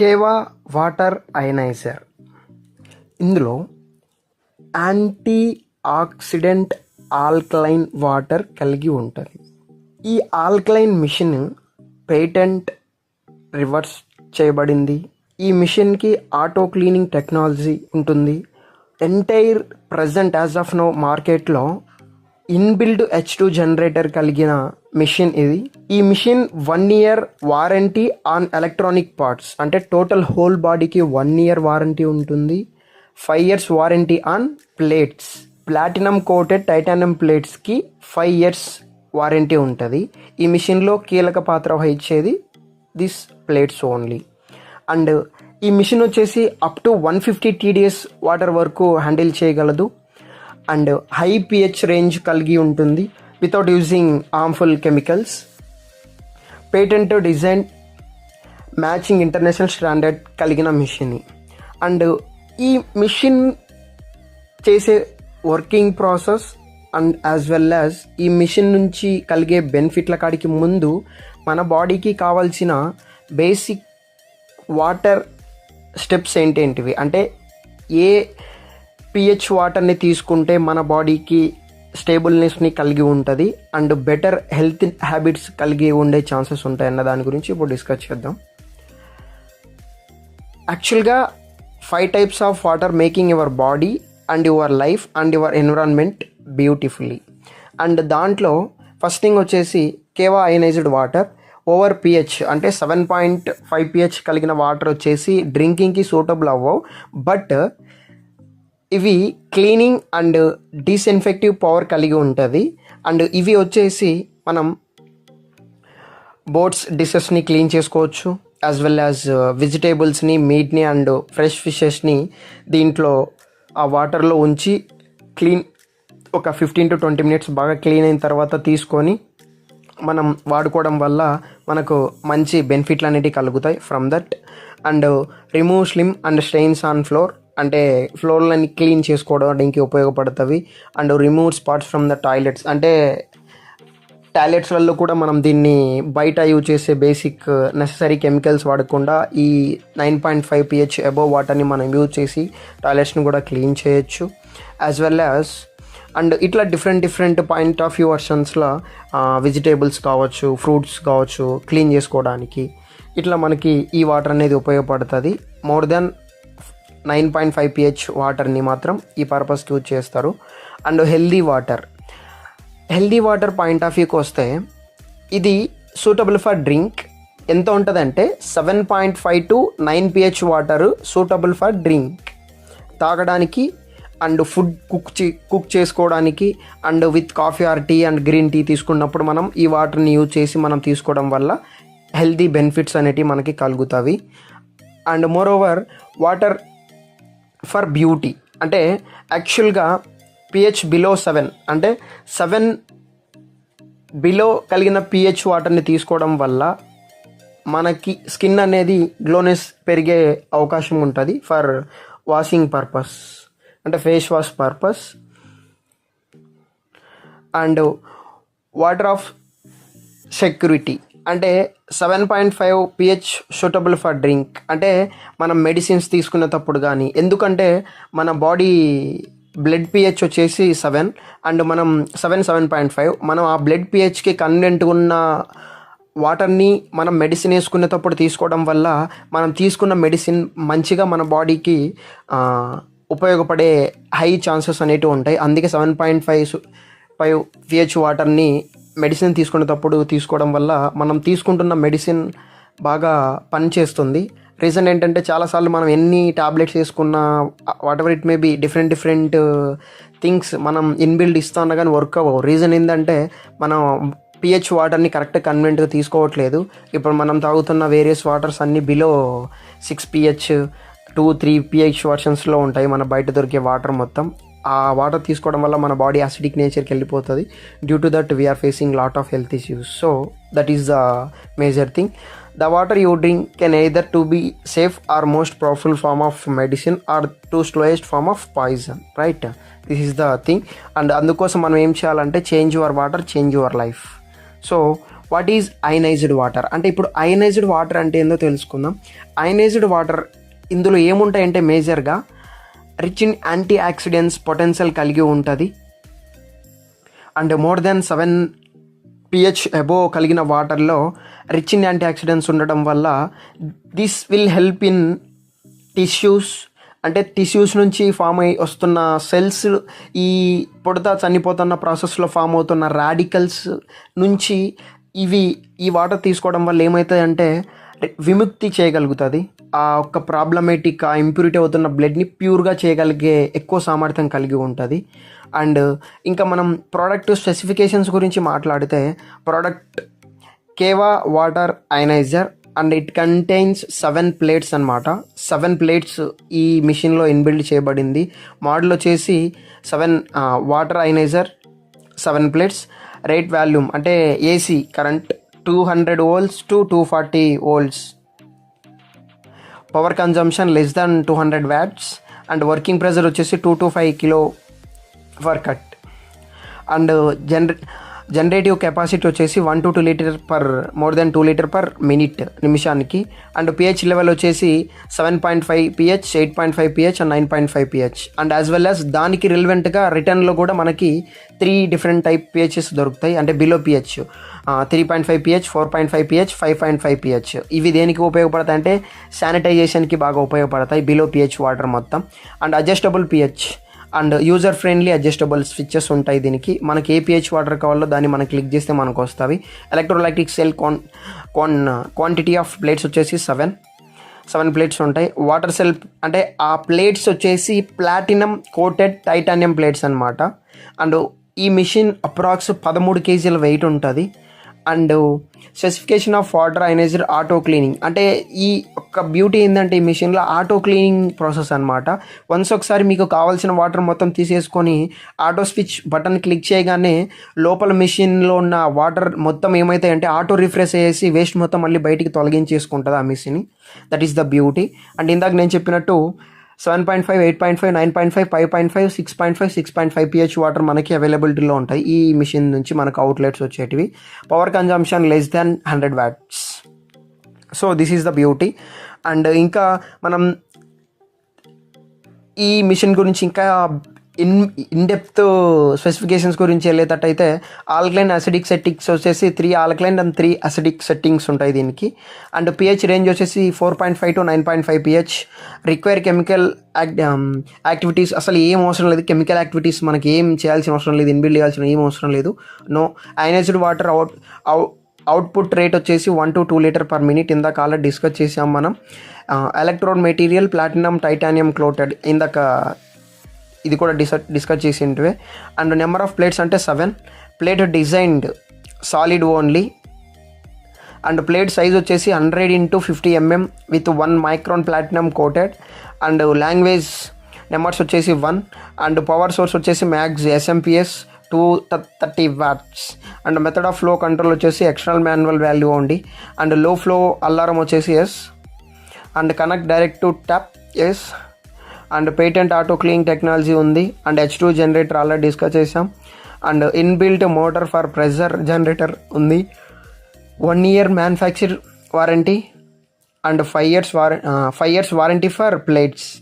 కేవా water ionizer. ఇందులో antioxidant alkaline water కలిగి ఉంటుంది. ఈ ఆల్కలైన్ మిషన్ పేటెంట్ రివర్స్ చేయబడింది. ఈ మిషన్కి ఆటో క్లీనింగ్ టెక్నాలజీ ఉంటుంది. Entire present as of now మార్కెట్లో ఇన్బిల్డ్ హెచ్ టూ జనరేటర్ కలిగిన మిషన్ ఇది. ఈ machine one year warranty on electronic parts అంటే టోటల్ హోల్ బాడీకి వన్ ఇయర్ వారంటీ ఉంటుంది. Five years warranty on plates platinum coated titanium ప్లేట్స్కి five years warranty ఉంటుంది. ఈ మిషన్లో కీలక పాత్ర వహించేది దిస్ ప్లేట్స్ ఓన్లీ అండ్ ఈ మిషన్ వచ్చేసి up to one fifty TDS water వరకు హ్యాండిల్ చేయగలదు. అండ్ హై పిహెచ్ రేంజ్ కలిగి ఉంటుంది without using harmful chemicals patent design matching international standard కలిగిన మిషన్ అండ్ ఈ మిషన్ చేసే working process and as well as ఈ మిషన్ నుంచి కలిగే బెనిఫిట్ల కాడికి ముందు మన బాడీకి కావాల్సిన బేసిక్ వాటర్ స్టెప్స్ ఏంటేంటివి అంటే ఏ పిహెచ్ వాటర్ని తీసుకుంటే మన బాడీకి స్టేబుల్నెస్ని కలిగి ఉంటుంది అండ్ బెటర్ హెల్త్ హ్యాబిట్స్ కలిగి ఉండే ఛాన్సెస్ ఉంటాయన్న దాని గురించి ఇప్పుడు డిస్కస్ చేద్దాం. యాక్చువల్గా five types of water making your body and your life and your environment beautifully. And దాంట్లో ఫస్ట్ థింగ్ వచ్చేసి కేవా అయనైజ్డ్ వాటర్ ఓవర్ పిహెచ్ అంటే సెవెన్ పాయింట్ ఫైవ్ పిహెచ్ కలిగిన వాటర్ వచ్చేసి డ్రింకింగ్కి సూటబుల్ అవ్వవు బట్ ఇవి క్లీనింగ్ అండ్ డిస్ఇన్ఫెక్టివ్ పవర్ కలిగి ఉంటుంది. అండ్ ఇవి వచ్చేసి మనం బోట్స్ డిషెస్ని క్లీన్ చేసుకోవచ్చు యాజ్ వెల్ యాజ్ వెజిటేబుల్స్ని మీట్ని అండ్ ఫ్రెష్ ఫిషెస్ని దీంట్లో ఆ వాటర్లో ఉంచి క్లీన్ ఒక ఫిఫ్టీన్ టు ట్వంటీ మినిట్స్ బాగా క్లీన్ అయిన తర్వాత తీసుకొని మనం వాడుకోవడం వల్ల మనకు మంచి బెనిఫిట్లు అనేవి కలుగుతాయి from that and remove slime and stains on floor అంటే ఫ్లోర్లని క్లీన్ చేసుకోవడానికి ఉపయోగపడుతుంది and remove spots from the toilets. అంటే టాయిలెట్స్లలో కూడా మనం దీన్ని బయట యూజ్ చేసే బేసిక్ నెససరీ కెమికల్స్ వాడకుండా ఈ nine point five pH above వాటర్ని మనం యూజ్ చేసి టాయిలెట్స్ని కూడా క్లీన్ చేయొచ్చు. యాజ్ వెల్ యాజ్ అండ్ ఇట్లా different different point of view వర్షన్స్లో vegetables కావచ్చు ఫ్రూట్స్ కావచ్చు క్లీన్ చేసుకోవడానికి. ఇట్లా మనకి ఈ వాటర్ అనేది ఉపయోగపడుతుంది. More than nine point five pH వాటర్ని మాత్రం ఈ పర్పస్కి యూజ్ చేస్తారు. And healthy water. Healthy water point of వ్యూకి వస్తే ఇది సూటబుల్ ఫర్ డ్రింక్. ఎంత ఉంటుందంటే seven point five to nine pH water suitable for drink. తాగడానికి అండ్ ఫుడ్ కుక్ చే కుక్ చేసుకోవడానికి and with coffee or tea and green tea తీసుకున్నప్పుడు మనం ఈ వాటర్ని యూజ్ చేసి మనం తీసుకోవడం వల్ల హెల్తీ బెనిఫిట్స్ అనేటివి మనకి కలుగుతాయి. And moreover water for beauty. అంటే యాక్చువల్గా పిహెచ్ బిలో సెవెన్. అంటే సెవెన్ బిలో కలిగిన పిహెచ్ వాటర్ని తీసుకోవడం వల్ల మనకి స్కిన్ అనేది గ్లోనెస్ పెరిగే అవకాశం ఉంటుంది ఫర్ వాషింగ్ పర్పస్. అంటే face wash purpose. And water of security. అంటే seven point five pH suitable for drink అంటే మనం మెడిసిన్స్ తీసుకునేటప్పుడు కానీ ఎందుకంటే మన బాడీ బ్లడ్ పిహెచ్ వచ్చేసి సెవెన్ అండ్ మనం సెవెన్ సెవెన్ పాయింట్ ఫైవ్. మనం ఆ బ్లడ్ పిహెచ్కి కన్వెంట్ ఉన్న వాటర్ని మనం మెడిసిన్ వేసుకునేటప్పుడు తీసుకోవడం వల్ల మనం తీసుకున్న మెడిసిన్ మంచిగా మన బాడీకి ఉపయోగపడే హై ఛాన్సెస్ అనేటివి ఉంటాయి. అందుకే seven point five five pH వాటర్ని మెడిసిన్ తీసుకునేటప్పుడు తీసుకోవడం వల్ల మనం తీసుకుంటున్న మెడిసిన్ బాగా పనిచేస్తుంది. రీజన్ ఏంటంటే చాలాసార్లు మనం ఎన్ని టాబ్లెట్స్ వేసుకున్న whatever it may be different different things మనం ఇన్బిల్డ్ ఇస్తున్నా కానీ వర్క్ అవ్వవు. రీజన్ ఏంటంటే మనం పిహెచ్ వాటర్ని కరెక్ట్ కన్వెంట్గా తీసుకోవట్లేదు. ఇప్పుడు మనం తాగుతున్న వేరియస్ వాటర్స్ అన్నీ below six pH two three pH వర్షన్స్లో ఉంటాయి మన బయట దొరికే వాటర్ మొత్తం. ఆ వాటర్ తీసుకోవడం వల్ల మన బాడీ యాసిడిక్ నేచర్కి వెళ్ళిపోతుంది. Due to that we are facing lot of health issues so that is the major thing the water you drink can either to be safe or most powerful form of medicine or to slowest form of poison right this is the thing and అందుకోసం మనం ఏం చేయాలంటే change your water change your life so what is ionized water అంటే ఇప్పుడు ionised water అంటే ఏందో తెలుసుకుందాం. Ionised water ఇందులో ఏముంటాయంటే మేజర్గా rich in antioxidants potential కలిగి ఉంటుంది. And more than seven pH above కలిగిన వాటర్లో రిచ్ ఇన్ యాంటీ ఆక్సిడెంట్స్ ఉండడం వల్ల this will help in tissues అంటే టిష్యూస్ నుంచి ఫామ్ అయి వస్తున్న సెల్స్ ఈ పొడత చనిపోతున్న ప్రాసెస్లో ఫామ్ అవుతున్న రాడికల్స్ నుంచి ఇవి ఈ వాటర్ తీసుకోవడం వల్ల ఏమవుతుంది విముక్తి చేయగలుగుతుంది. ఆ ఒక్క ప్రాబ్లమేటిక్ ఆ ఇంప్యూరిటీ అవుతున్న బ్లడ్ని ప్యూర్గా చేయగలిగే ఎక్కువ సామర్థ్యం కలిగి ఉంటుంది. అండ్ ఇంకా మనం ప్రోడక్ట్ స్పెసిఫికేషన్స్ గురించి మాట్లాడితే product Kewa water ionizer and it contains seven plates అనమాట సెవెన్ ప్లేట్స్ ఈ మిషన్లో ఇన్బిల్డ్ చేయబడింది. మోడల్ వచ్చేసి seven water ionizer seven plates rate volume అంటే AC current two hundred volts to two forty volts power consumption less than two hundred watts and working pressure వచ్చేసి two to five kilo for cut and జనరే generative capacity వచ్చేసి one to two litre per more than two litre per minute నిమిషానికి. And pH level వచ్చేసి seven point five pH eight point five pH and nine point five pH. And as well as దానికి రిలవెంట్గా రిటర్న్లో కూడా మనకి three different type pHs దొరుకుతాయి. అంటే below pH three point five pH four point five pH five point five pH. ఇవి దేనికి ఉపయోగపడతాయి అంటే శానిటైజేషన్కి బాగా ఉపయోగపడతాయి బిలో పిహెచ్ వాటర్ మొత్తం. And adjustable pH and user friendly adjustable switches ఉంటాయి దీనికి. మనకి ఏ పిహెచ్ వాటర్ కావాలో దాన్ని మనం క్లిక్ చేస్తే మనకు వస్తాయి. Electrolytic cell can can quantity of plates వచ్చేసి సెవెన్ సెవెన్ ప్లేట్స్ ఉంటాయి. వాటర్ సెల్ అంటే ఆ ప్లేట్స్ వచ్చేసి ప్లాటినం కోటెడ్ టైటానియం ప్లేట్స్ అనమాట అండ్ ఈ మిషన్ అప్రాక్స్ పదమూడు కేజీల వెయిట్ ఉంటుంది. And specification of water ionizer auto cleaning. అంటే ఈ ఒక్క బ్యూటీ ఏంటంటే ఈ మిషన్లో ఆటో క్లీనింగ్ ప్రాసెస్ అనమాట వన్స్ ఒకసారి మీకు కావాల్సిన వాటర్ మొత్తం తీసేసుకొని ఆటో స్విచ్ బటన్ క్లిక్ చేయగానే లోపల మిషన్లో ఉన్న వాటర్ మొత్తం ఏమైతే అంటే ఆటో రిఫ్రెష్ చేసి వేస్ట్ మొత్తం మళ్ళీ బయటికి తొలగించేసుకుంటుంది ఆ machine. That is the beauty. And ఇందాక నేను చెప్పినట్టు seven point five eight point five nine point five five point five six point five six point five pH water మనకి అవైలబిలిటీలో ఉంటాయి. ఈ మిషన్ నుంచి మనకు అవుట్లెట్స్ వచ్చేటివి. Power consumption less than hundred watts so this is the beauty and ఇంకా మనం ఈ మిషన్ గురించి ఇంకా ఇన్ ఇన్ డెప్త్ స్పెసిఫికేషన్స్ గురించి వెళ్ళేటట్టయితే ఆల్క్లైన్ అసిడిక్ సెట్టింగ్స్ వచ్చేసి three alkaline and three acidic settings ఉంటాయి దీనికి. అండ్ పిహెచ్ రేంజ్ వచ్చేసి four point five to nine point five pH require chemical activities అసలు ఏం అవసరం లేదు. కెమికల్ యాక్టివిటీస్ మనకి ఏం చేయాల్సిన అవసరం లేదు. ఇన్బిల్డ్ చేయాల్సిన ఏం అవసరం లేదు. No ionized water out output rate వచ్చేసి one to two litre per minute ఇందాక ఆల్రెడీ డిస్కస్ చేసాం మనం. Electrode material platinum titanium coated ఇందాక ఇది కూడా డిస్ డిస్కస్ చేసింటివే. అండ్ నెంబర్ ఆఫ్ ప్లేట్స్ అంటే seven. Plate designed solid only. And plate size వచ్చేసి hundred into fifty mm with one micron platinum coated. And language numbers వచ్చేసి one. And power source వచ్చేసి max SMPS two thirty watts. And method of flow control వచ్చేసి external manual value ఉంది అండ్లో flow alarm వచ్చేసి yes. And connect direct to tap yes. And patent auto clean technology ఉంది and H two generator already discuss చేసాం and inbuilt motor for pressure generator ఉంది. One year manufacture warranty and five years వార five years warranty for plates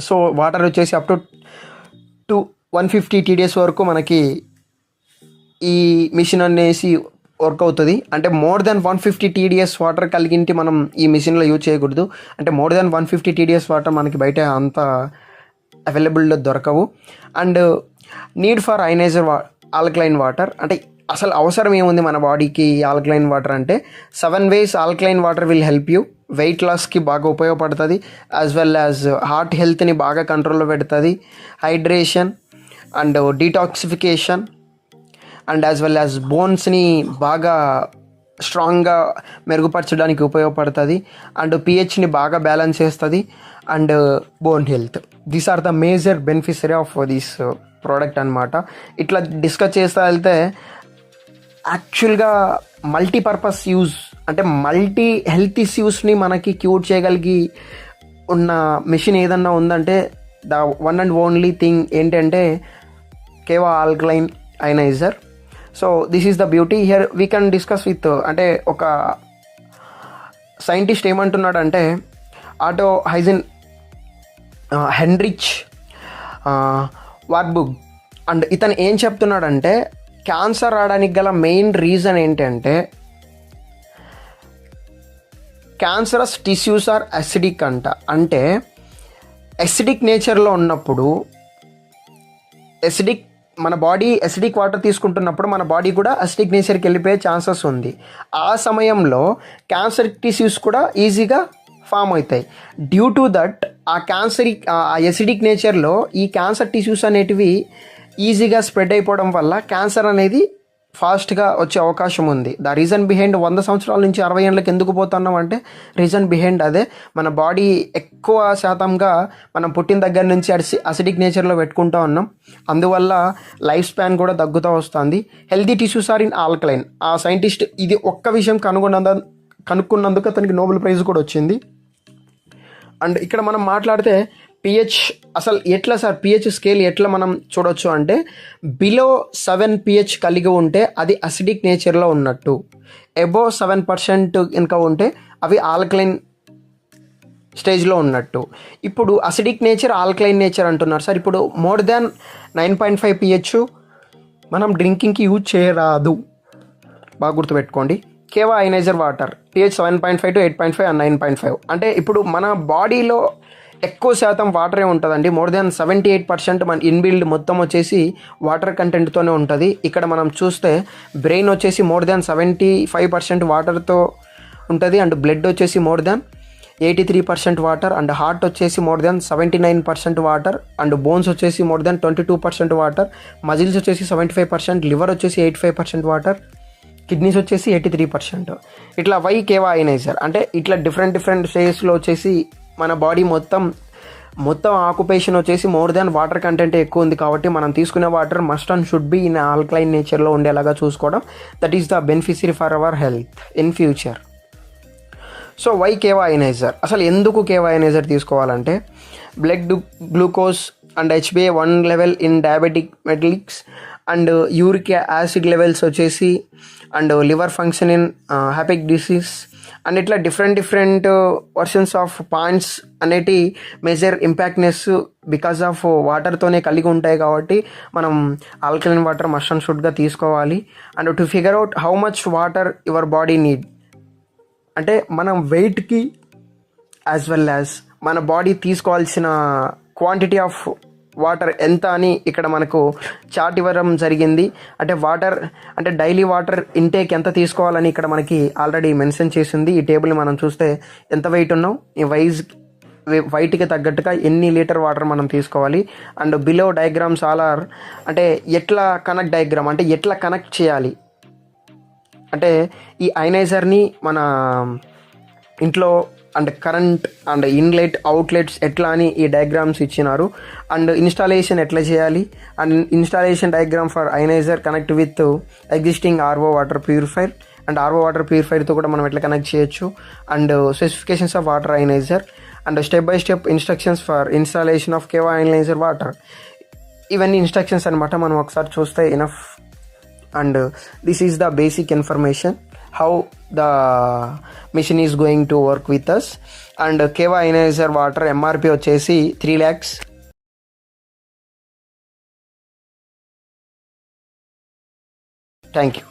so water వచ్చేసి up to two one fifty TDS వరకు మనకి ఈ machine అనేసి work అవుతుంది. అంటే more than one fifty TDS water కలిగింటి మనం ఈ మిషన్లో యూజ్ చేయకూడదు. అంటే more than one fifty TDS water మనకి బయట అంత అవైలబుల్లో దొరకవు. అండ్ నీడ్ ఫర్ ఐనైజర్ వా ఆల్కలైన్ వాటర్ అంటే అసలు అవసరం ఏముంది మన బాడీకి ఆల్కలైన్ వాటర్ అంటే? Seven ways alkaline water will help you weight లాస్కి బాగా ఉపయోగపడుతుంది. యాజ్ వెల్ యాజ్ హార్ట్ హెల్త్ని బాగా కంట్రోల్లో పెడుతుంది. Hydration and detoxification and as well as బోన్స్ని బాగా స్ట్రాంగ్గా మెరుగుపరచడానికి ఉపయోగపడుతుంది. అండ్ పిహెచ్ని బాగా బ్యాలెన్స్ చేస్తుంది. And bone health these are the major beneficiary of this product అనమాట ఇట్లా డిస్కస్ చేస్తా వెళ్తే యాక్చువల్గా మల్టీపర్పస్ యూజ్ అంటే మల్టీ హెల్త్ ఇష్యూస్ని మనకి క్యూర్ చేయగలిగి ఉన్న మిషన్ ఏదన్నా ఉందంటే the one and only thing ఏంటంటే Kewa alkaline ionizer so this is the beauty here we can discuss with అంటే ఒక సైంటిస్ట్ ఏమంటున్నాడంటే ఆటో హైజిన్ హెన్రిచ్ వార్బుగ్ అండ్ ఇతను ఏం చెప్తున్నాడంటే క్యాన్సర్ రావడానికి గల మెయిన్ రీజన్ ఏంటంటే క్యాన్సరస్ టిష్యూస్ ఆర్ అసిడిక్ అంట. అంటే అసిడిక్ నేచర్లో ఉన్నప్పుడు ఎసిడిక్ మన బాడీ ఎసిడిక్ వాటర్ తీసుకుంటున్నప్పుడు మన బాడీ కూడా అసిడిక్ నేచర్కి వెళ్ళిపోయే ఛాన్సెస్ ఉంది. ఆ సమయంలో క్యాన్సర్ టిష్యూస్ కూడా ఈజీగా ఫామ్ అవుతాయి. డ్యూ టు దట్ ఆ క్యాన్సర్ ఆ ఎసిడిక్ నేచర్లో ఈ క్యాన్సర్ టిష్యూస్ అనేటివి ఈజీగా స్ప్రెడ్ అయిపోవడం వల్ల క్యాన్సర్ అనేది ఫాస్ట్గా వచ్చే అవకాశం ఉంది. ద రీజన్ బిహైండ్ వంద సంవత్సరాల నుంచి అరవై ఏళ్ళకి ఎందుకు పోతున్నాం అంటే రీజన్ బిహైండ్ అదే మన బాడీ ఎక్కువ శాతంగా మనం పుట్టిన దగ్గర నుంచి అసి అసిడిక్ నేచర్లో పెట్టుకుంటూ ఉన్నాం. అందువల్ల లైఫ్ స్పాన్ కూడా తగ్గుతూ వస్తుంది. Healthy tissues are in alkaline. ఆ సైంటిస్ట్ ఇది ఒక్క విషయం కనుగొన్నందు కనుక్కున్నందుకు అతనికి నోబెల్ ప్రైజ్ కూడా వచ్చింది. అండ్ ఇక్కడ మనం మాట్లాడితే పిహెచ్ అసలు ఎట్లా సార్? పిహెచ్ స్కేల్ ఎట్లా మనం చూడొచ్చు అంటే బిలో సెవెన్ పిహెచ్ కలిగి ఉంటే అది అసిడిక్ నేచర్లో ఉన్నట్టు. ఎబో సెవెన్ పర్సెంట్ కనుక ఉంటే అవి ఆల్కలైన్ స్టేజ్లో ఉన్నట్టు. ఇప్పుడు అసిడిక్ నేచర్ ఆల్కలైన్ నేచర్ అంటున్నారు సార్. ఇప్పుడు more than nine point five pH మనం డ్రింకింగ్కి యూజ్ చేయరాదు. బాగా గుర్తుపెట్టుకోండి. Kewa ionizer water pH seven point five to eight point five and nine point five అంటే ఇప్పుడు మన బాడీలో ఎక్కువ శాతం వాటరే ఉంటుందండి. More than seventy eight percent మన ఇన్బిల్డ్ మొత్తం వచ్చేసి వాటర్ కంటెంట్తోనే ఉంటుంది. ఇక్కడ మనం చూస్తే బ్రెయిన్ వచ్చేసి more than seventy five percent వాటర్తో ఉంటుంది అండ్ బ్లడ్ వచ్చేసి more than eighty three percent water and heart వచ్చేసి more than seventy nine percent water and bones వచ్చేసి more than twenty two percent water muscles వచ్చేసి seventy five percent liver వచ్చేసి eighty five percent water kidneys వచ్చేసి eighty three percent ఇట్లా why కేవా అయినాయి sir. అంటే ఇట్లా different different స్టేజ్లో వచ్చేసి మన బాడీ మొత్తం మొత్తం ఆక్యుపేషన్ వచ్చేసి మోర్ దాన్ వాటర్ కంటెంట్ ఎక్కువ ఉంది కాబట్టి మనం తీసుకునే water must and should be in alkaline నేచర్లో ఉండేలాగా చూసుకోవడం. That is the beneficiary for our health in future so why కేవాయనైజర్ అసలు ఎందుకు కేవా తీసుకోవాలంటే blood glucose and HbA one level in diabetic metallics and uric acid levels వచ్చేసి and liver function in hapic disease and ఇట్లా different different versions of points అనేటి major ఇంపాక్ట్నెస్ because of వాటర్తోనే కలిగి ఉంటాయి కాబట్టి మనం ఆల్కలైన్ వాటర్ మస్ట్ అండ్ షుడ్గా తీసుకోవాలి. And to figure out how much water your body need. అంటే మనం వెయిట్కి యాజ్ వెల్ యాజ్ మన బాడీ తీసుకోవాల్సిన క్వాంటిటీ ఆఫ్ వాటర్ ఎంత అని ఇక్కడ మనకు చార్ట్ ఇవ్వడం జరిగింది. అంటే వాటర్ అంటే డైలీ వాటర్ ఇంటేక్ ఎంత తీసుకోవాలని ఇక్కడ మనకి ఆల్రెడీ మెన్షన్ చేసింది. ఈ టేబుల్ మనం చూస్తే ఎంత వెయిట్ ఉన్నాం? ఈ వైజ్ వైట్కి తగ్గట్టుగా ఎన్ని లీటర్ వాటర్ మనం తీసుకోవాలి? And below diagrams all are అంటే ఎట్లా కనెక్ట్ డయాగ్రామ్ అంటే ఎట్లా కనెక్ట్ చేయాలి? అంటే ఈ ఐనైజర్ని మన ఇంట్లో and current and inlet outlets ఎట్లా అని ఈ డయాగ్రామ్స్ ఇచ్చినారు. అండ్ ఇన్స్టాలేషన్ ఎట్లా చేయాలి? And installation diagram for ionizer connect with existing RO water purifier and RO water ప్యూరిఫైర్తో కూడా మనం ఎట్లా కనెక్ట్ చేయొచ్చు? And specifications of water ionizer and step by step instructions for installation of కేవా ionizer water ఇవన్నీ instructions అనమాట మనం ఒకసారి చూస్తే enough and this is the basic information how the machine is going to work with us and కేవా ionizer water MRP వచ్చేసి three lakhs thank you